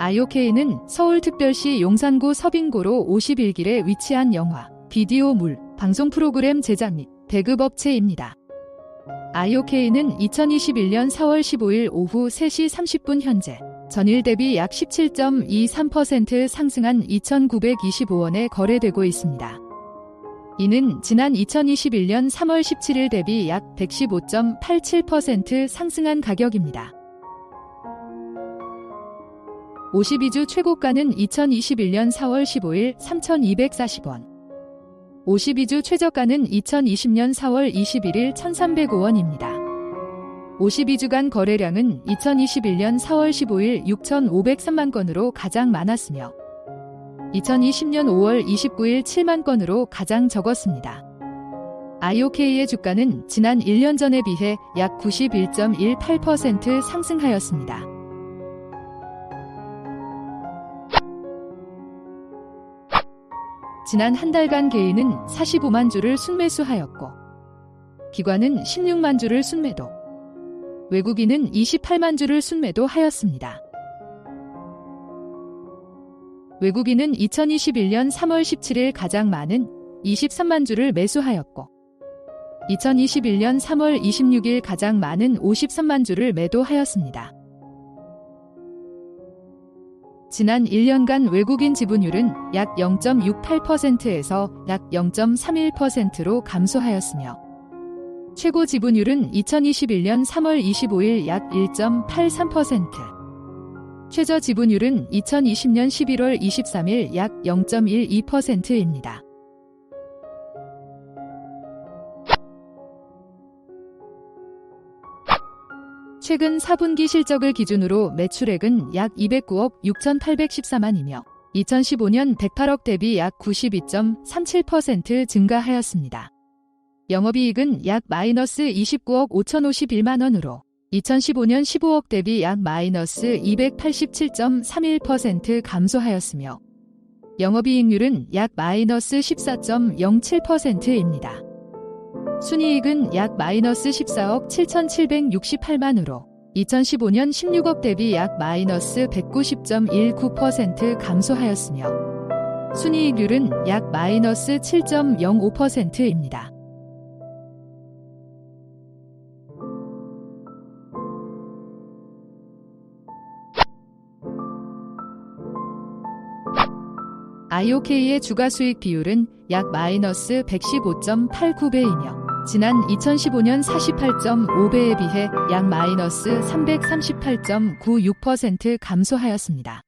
IOK는 서울특별시 용산구 서빙고로 51길에 위치한 영화, 비디오 물, 방송 프로그램 제작 및 배급업체입니다. IOK는 2021년 4월 15일 오후 3시 30분 현재 전일 대비 약 17.23% 상승한 2,925원에 거래되고 있습니다. 이는 지난 2021년 3월 17일 대비 약 115.87% 상승한 가격입니다. 52주 최고가는 2021년 4월 15일 3,240원. 52주 최저가는 2020년 4월 21일 1,305원입니다. 52주간 거래량은 2021년 4월 15일 6,503만 건으로 가장 많았으며 2020년 5월 29일 7만 건으로 가장 적었습니다. IOK의 주가는 지난 1년 전에 비해 약 91.18% 상승하였습니다. 지난 한 달간 개인은 45만 주를 순매수하였고 기관은 16만 주를 순매도 외국인은 28만 주를 순매도 하였습니다. 외국인은 2021년 3월 17일 가장 많은 23만 주를 매수하였고 2021년 3월 26일 가장 많은 53만 주를 매도하였습니다. 지난 1년간 외국인 지분율은 약 0.68%에서 약 0.31%로 감소하였으며 최고 지분율은 2021년 3월 25일 약 1.83%, 최저 지분율은 2020년 11월 23일 약 0.12%입니다. 최근 4분기 실적을 기준으로 매출액은 약 209억 6,814만이며 2015년 108억 대비 약 92.37% 증가하였습니다. 영업이익은 약 마이너스 29억 5,051만 원으로 2015년 15억 대비 약 마이너스 287.31% 감소하였으며 영업이익률은 약 마이너스 14.07%입니다. 순이익은 약 마이너스 14억 7,768만으로 2015년 16억 대비 약 마이너스 190.19% 감소하였으며 순이익률은 약 마이너스 7.05%입니다. IOK의 주가 수익 비율은 약 마이너스 115.89배이며 지난 2015년 48.5배에 비해 약 마이너스 338.96% 감소하였습니다.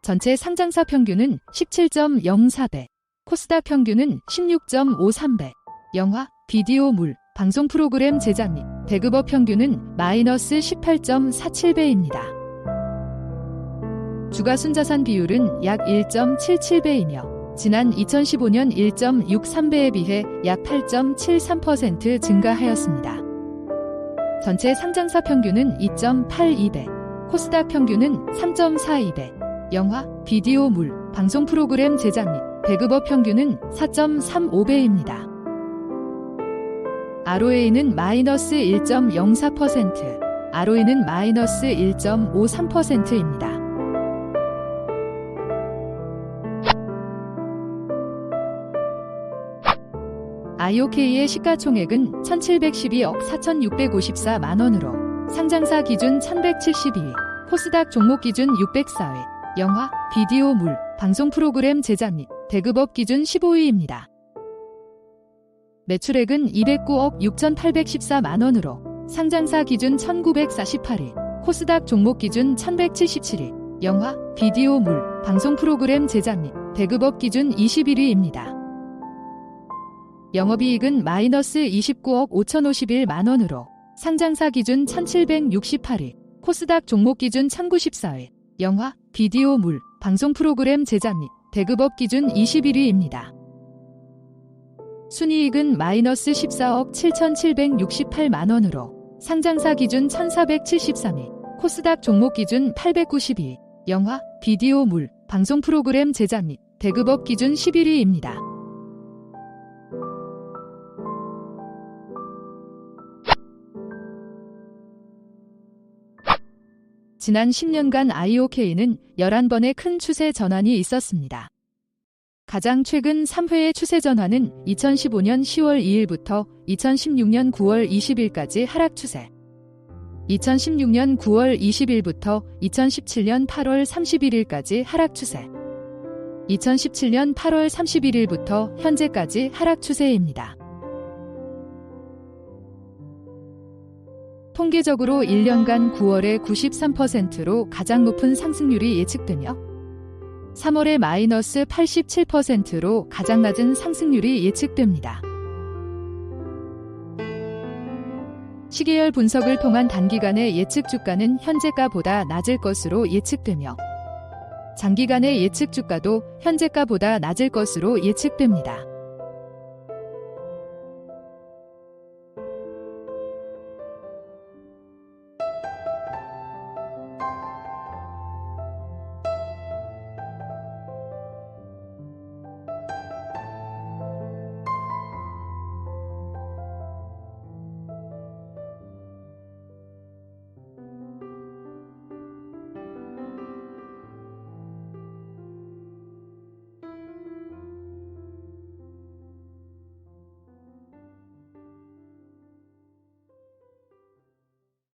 전체 상장사 평균은 17.04배, 코스닥 평균은 16.53배, 영화, 비디오 물, 방송 프로그램 제작 및 배급업 평균은 마이너스 18.47배입니다. 주가 순자산 비율은 약 1.77배이며 지난 2015년 1.63배에 비해 약 8.73% 증가하였습니다. 전체 상장사 평균은 2.82배, 코스닥 평균은 3.42배, 영화, 비디오 물, 방송 프로그램 제작 및 배급업 평균은 4.35배입니다. ROA는 마이너스 1.04%, ROE는 마이너스 1.53%입니다. IOK의 시가총액은 1712억 4654만 원으로 상장사 기준 1172, 코스닥 종목 기준 604회, 영화, 비디오 물, 방송 프로그램 제작 및 배급업 기준 15위입니다. 매출액은 209억 6814만 원으로 상장사 기준 1948위, 코스닥 종목 기준 1177위, 영화, 비디오 물, 방송 프로그램 제작 및 배급업 기준 21위입니다. 영업이익은 마이너스 29억 5,051만 원으로 상장사 기준 1,768위, 코스닥 종목 기준 1,094위, 영화, 비디오 물, 방송 프로그램 제작 및 배급업 기준 21위입니다. 순이익은 마이너스 14억 7,768만 원으로 상장사 기준 1,473위, 코스닥 종목 기준 892위, 영화, 비디오 물, 방송 프로그램 제작 및 배급업 기준 11위입니다. 지난 10년간 IOK는 11번의 큰 추세 전환이 있었습니다. 가장 최근 3회의 추세 전환은 2015년 10월 2일부터 2016년 9월 20일까지 하락 추세. 2016년 9월 20일부터 2017년 8월 31일까지 하락 추세. 2017년 8월 31일부터 현재까지 하락 추세입니다. 통계적으로 1년간 9월에 93%로 가장 높은 상승률이 예측되며 3월에 마이너스 87%로 가장 낮은 상승률이 예측됩니다. 시계열 분석을 통한 단기간의 예측 주가는 현재가보다 낮을 것으로 예측되며 장기간의 예측 주가도 현재가보다 낮을 것으로 예측됩니다.